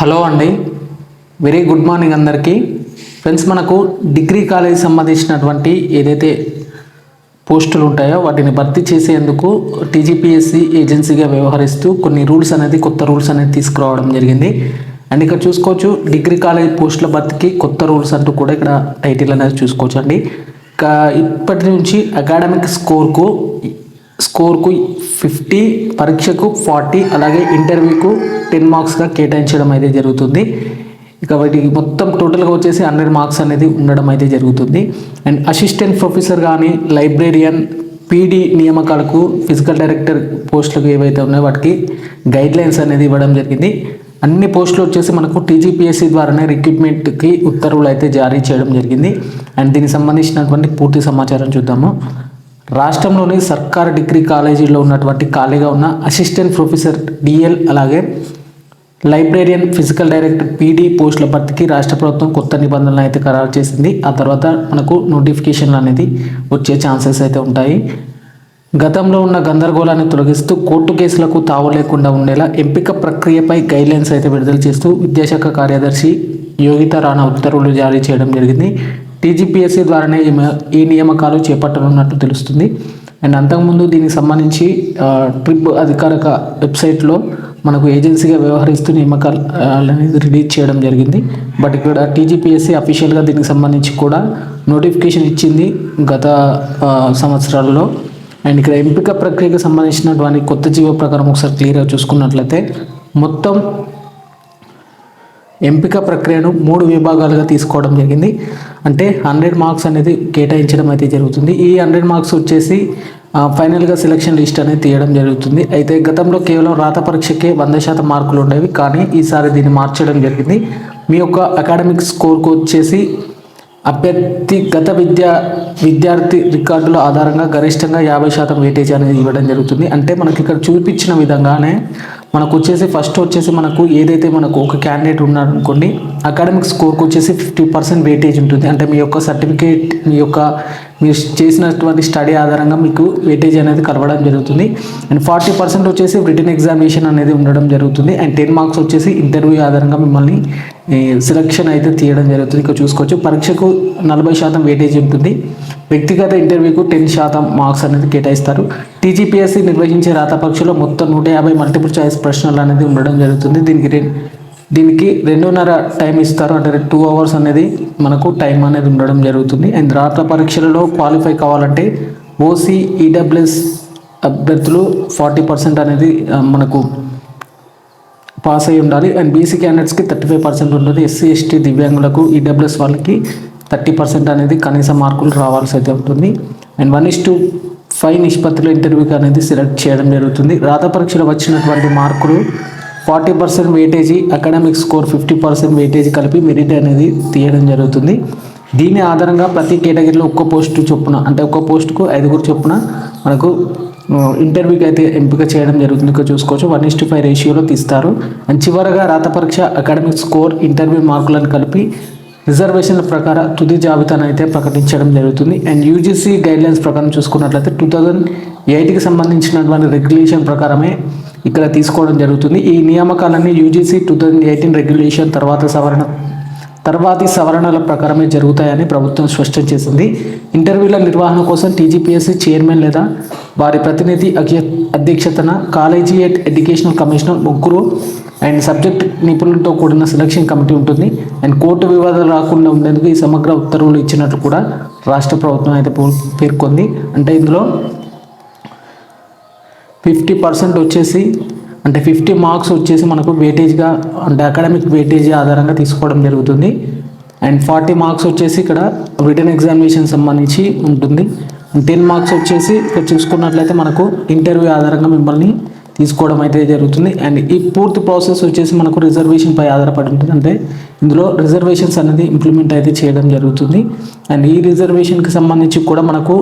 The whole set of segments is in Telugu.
హలో అండి. వెరీ గుడ్ మార్నింగ్ అందరికీ. ఫ్రెండ్స్ మనకు డిగ్రీ కాలేజ్ సంబంధించినటువంటి ఏదైతే పోస్టులు ఉంటాయో వాటిని భర్తీ చేసేందుకు టీజీపీఎస్సీ ఏజెన్సీగా వ్యవహరిస్తూ కొన్ని రూల్స్ అనేది కొత్త రూల్స్ అనేది తీసుకురావడం జరిగింది. అండ్ ఇక్కడ చూసుకోవచ్చు డిగ్రీ కాలేజ్ పోస్టుల భర్తీకి కొత్త రూల్స్ అంటూ కూడా ఇక్కడ టైటిల్ అనేది చూసుకోవచ్చు అండి ఇంకా ఇప్పటి నుంచి అకాడమిక్ స్కోర్కు స్కోర్కు ఫిఫ్టీ పరీక్షకు ఫార్టీ అలాగే ఇంటర్వ్యూకు టెన్ మార్క్స్గా కేటాయించడం అయితే జరుగుతుంది. ఇక వీటికి మొత్తం టోటల్గా వచ్చేసి హండ్రెడ్ మార్క్స్ అనేది ఉండడం అయితే జరుగుతుంది. అండ్ అసిస్టెంట్ ప్రొఫెసర్ కానీ లైబ్రేరియన్ పీడీ నియామకాలకు ఫిజికల్ డైరెక్టర్ పోస్టులకు ఏవైతే ఉన్నాయో వాటికి గైడ్ లైన్స్ అనేది ఇవ్వడం జరిగింది. అన్ని పోస్టులు వచ్చేసి మనకు టీజీపీఎస్సీ ద్వారానే రిక్రూట్మెంట్కి ఉత్తర్వులు అయితే జారీ చేయడం జరిగింది. అండ్ దీనికి సంబంధించినటువంటి పూర్తి సమాచారం చూద్దాము. రాష్ట్రంలోని సర్కార్ డిగ్రీ కాలేజీలో ఉన్నటువంటి ఖాళీగా ఉన్న అసిస్టెంట్ ప్రొఫెసర్ డిఎల్ అలాగే లైబ్రేరియన్ ఫిజికల్ డైరెక్టర్ పీడీ పోస్టుల భర్తీకి రాష్ట్ర ప్రభుత్వం కొత్త నిబంధనలు అయితే ఖరారు చేసింది. ఆ తర్వాత మనకు నోటిఫికేషన్లు అనేది వచ్చే ఛాన్సెస్ అయితే ఉంటాయి. గతంలో ఉన్న గందరగోళాన్ని తొలగిస్తూ కోర్టు కేసులకు తావు లేకుండా ఉండేలా ఎంపిక ప్రక్రియపై గైడ్లైన్స్ అయితే విడుదల చేస్తూ విద్యాశాఖ కార్యదర్శి యోగిత రాణా ఉత్తర్వులు జారీ చేయడం జరిగింది. టీజీపీఎస్సీ ద్వారానే ఈ నియామకాలు చేపట్టనున్నట్టు తెలుస్తుంది. అండ్ అంతకుముందు దీనికి సంబంధించి ట్రిప్ అధికారిక వెబ్సైట్లో మనకు ఏజెన్సీగా వ్యవహరిస్తూ నియామకాలు అనేది రిలీజ్ చేయడం జరిగింది. బట్ ఇక్కడ టీజీపీఎస్సీ అఫీషియల్గా దీనికి సంబంధించి కూడా నోటిఫికేషన్ ఇచ్చింది గత సంవత్సరాల్లో సంవత్సరాలలో. అండ్ ఇక్కడ ఎంపిక ప్రక్రియకు సంబంధించినటువంటి కొత్త జీవో ప్రకారం ఒకసారి క్లియర్గా చూసుకున్నట్లయితే మొత్తం ఎంపిక ప్రక్రియను మూడు విభాగాలుగా తీసుకోవడం జరిగింది. అంటే హండ్రెడ్ మార్క్స్ అనేది కేటాయించడం అయితే జరుగుతుంది. ఈ హండ్రెడ్ మార్క్స్ వచ్చేసి ఫైనల్గా సెలక్షన్ లిస్ట్ అనేది తీయడం జరుగుతుంది. అయితే గతంలో కేవలం రాత పరీక్షకే వంద శాతం మార్కులు ఉండేవి కానీ ఈసారి దీన్ని మార్చడం జరిగింది. మీ యొక్క అకాడమిక్ స్కోర్కు వచ్చేసి అభ్యర్థి గత విద్యా విద్యార్థి రికార్డుల ఆధారంగా గరిష్టంగా యాభై శాతం వెయిటేజ్ అనేది ఇవ్వడం జరుగుతుంది. అంటే మనకి ఇక్కడ చూపించిన విధంగానే మనకు వచ్చేసి ఫస్ట్ వచ్చేసి మనకు ఏదైతే మనకు ఒక క్యాండిడేట్ ఉన్నాడు అనుకోండి అకాడమిక్ స్కోర్కి వచ్చేసి ఫిఫ్టీ పర్సెంట్ వెయిటేజ్ ఉంటుంది. అంటే మీ యొక్క సర్టిఫికేట్ మీ యొక్క మీరు చేసినటువంటి స్టడీ ఆధారంగా మీకు వెయిటేజ్ అనేది కలవడం జరుగుతుంది. అండ్ ఫార్టీ పర్సెంట్ వచ్చేసి రిటర్న్ ఎగ్జామినేషన్ అనేది ఉండడం జరుగుతుంది. అండ్ టెన్ మార్క్స్ వచ్చేసి ఇంటర్వ్యూ ఆధారంగా మిమ్మల్ని సెలక్షన్ అయితే తీయడం జరుగుతుంది. ఇక్కడ చూసుకోవచ్చు. పరీక్షకు నలభై శాతం వెయిటేజ్ ఉంటుంది. వ్యక్తిగత ఇంటర్వ్యూకు టెన్ శాతం మార్క్స్ అనేది కేటాయిస్తారు. టీజీపీఎస్సీ నిర్వహించే రాత పరీక్షలో మొత్తం నూట యాభై మల్టిపుల్ చాయిస్ ప్రశ్నలు అనేది ఉండడం జరుగుతుంది. దీనికి దీనికి రెండున్నర టైం ఇస్తారు. అంటే టూ అవర్స్ అనేది మనకు టైం అనేది ఉండడం జరుగుతుంది. అండ్ రాత పరీక్షలలో క్వాలిఫై కావాలంటే ఓసీ ఈడబ్ల్యూఎస్ అభ్యర్థులు ఫార్టీ పర్సెంట్ అనేది మనకు పాస్ అయి ఉండాలి. అండ్ బీసీ క్యాండిడేట్స్కి థర్టీ ఫైవ్ పర్సెంట్ ఉంటుంది. ఎస్సీ ఎస్టీ దివ్యాంగులకు ఈడబ్ల్యూఎస్ వాళ్ళకి థర్టీ పర్సెంట్ అనేది కనీస మార్కులు రావాల్సి అయితే ఉంటుంది. And one is to five నిష్పత్తిలో ఇంటర్వ్యూకి అనేది సెలెక్ట్ చేయడం జరుగుతుంది. రాత పరీక్షలో వచ్చినటువంటి మార్కులు forty percent weightage academic score fifty percent weightage కలిపి మెరిట్ అనేది తీయడం జరుగుతుంది. దీని ఆధారంగా ప్రతి కేటగిరీలో ఒక్క పోస్టు చొప్పున అంటే ఒక్క పోస్టుకు ఐదుగురు చొప్పున మనకు ఇంటర్వ్యూకి అయితే ఎంపిక చేయడం జరుగుతుంది. ఇక్కడ చూసుకోవచ్చు వన్ ఇస్టు ఫైవ్ రేషియోలో తీస్తారు. అండ్ చివరగా రాత పరీక్ష అకాడమిక్ స్కోర్ ఇంటర్వ్యూ మార్కులను కలిపి రిజర్వేషన్ల ప్రకారం తుది జాబితాను అయితే ప్రకటించడం జరుగుతుంది. అండ్ యూజీసీ గైడ్లైన్స్ ప్రకారం చూసుకున్నట్లయితే టూ థౌజండ్ ఎయిట్కి సంబంధించినటువంటి రెగ్యులేషన్ ప్రకారమే ఇక్కడ తీసుకోవడం జరుగుతుంది. ఈ నియామకాలన్నీ UGC two thousand eighteen regulation తర్వాత సవరణ తర్వాతి సవరణల ప్రకారమే జరుగుతాయని ప్రభుత్వం స్పష్టం చేసింది. ఇంటర్వ్యూల నిర్వహణ కోసం టీజీపీఎస్సీ చైర్మన్ లేదా వారి ప్రతినిధి అధ్య- అధ్యక్షతన కాలేజీ ఎడ్యుకేషనల్ కమిషనర్ ముగ్గురు అండ్ సబ్జెక్ట్ నిపుణులతో కూడిన సెలక్షన్ కమిటీ ఉంటుంది. అండ్ కోర్టు వివాదాలు రాకుండా ఉండేందుకు ఈ సమగ్ర ఉత్తర్వులు ఇచ్చినట్లు కూడా రాష్ట్ర ప్రభుత్వం అయితే పేర్కొంది. అంటే ఇందులో ఫిఫ్టీ పర్సెంట్ వచ్చేసి అంటే ఫిఫ్టీ మార్క్స్ వచ్చేసి మనకు వెయిటేజ్గా అంటే అకాడమిక్ వెయిటేజ్ ఆధారంగా తీసుకోవడం జరుగుతుంది. అండ్ ఫార్టీ మార్క్స్ వచ్చేసి ఇక్కడ రిటర్న్ ఎగ్జామినేషన్ సంబంధించి ఉంటుంది. టెన్ మార్క్స్ వచ్చేసి ఇక్కడ చూసుకున్నట్లయితే మనకు ఇంటర్వ్యూ ఆధారంగా మిమ్మల్ని తీసుకోవడం అయితే జరుగుతుంది. అండ్ ఈ పూర్తి ప్రాసెస్ వచ్చేసి మనకు రిజర్వేషన్ పై ఆధారపడి ఉంటుంది. అంటే ఇందులో రిజర్వేషన్స్ అనేది ఇంప్లిమెంట్ అయితే చేయడం జరుగుతుంది. అండ్ ఈ రిజర్వేషన్కి సంబంధించి కూడా మనకు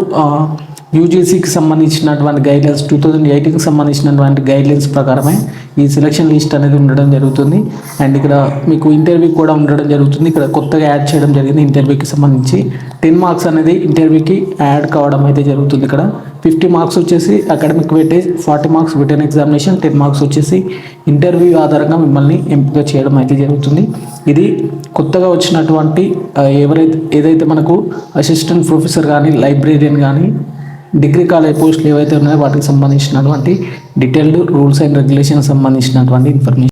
యూజీసీకి సంబంధించినటువంటి గైడ్లైన్స్ టూ థౌజండ్ ఎయిటీన్కి సంబంధించినటువంటి గైడ్లైన్స్ ప్రకారమే ఈ సెలక్షన్ లిస్ట్ అనేది ఉండడం జరుగుతుంది. అండ్ ఇక్కడ మీకు ఇంటర్వ్యూ కూడా ఉండడం జరుగుతుంది. ఇక్కడ కొత్తగా యాడ్ చేయడం జరిగింది ఇంటర్వ్యూకి సంబంధించి. టెన్ మార్క్స్ అనేది ఇంటర్వ్యూకి యాడ్ కావడం అయితే జరుగుతుంది ఇక్కడ. ఫిఫ్టీ మార్క్స్ వచ్చేసి academic weightage forty marks written examination ten marks వచ్చేసి ఇంటర్వ్యూ ఆధారంగా మిమ్మల్ని ఎంపిక చేయడం అయితే జరుగుతుంది. ఇది కొత్తగా వచ్చినటువంటి ఎవరైతే ఏదైతే మనకు అసిస్టెంట్ ప్రొఫెసర్ కానీ లైబ్రేరియన్ కానీ డిగ్రీ కాలేజ్ పోస్టులు ఏవైతే ఉన్నాయో వాటికి సంబంధించినటువంటి డీటెయిల్డ్ రూల్స్ అండ్ రెగ్యులేషన్ సంబంధించినటువంటి ఇన్ఫర్మేషన్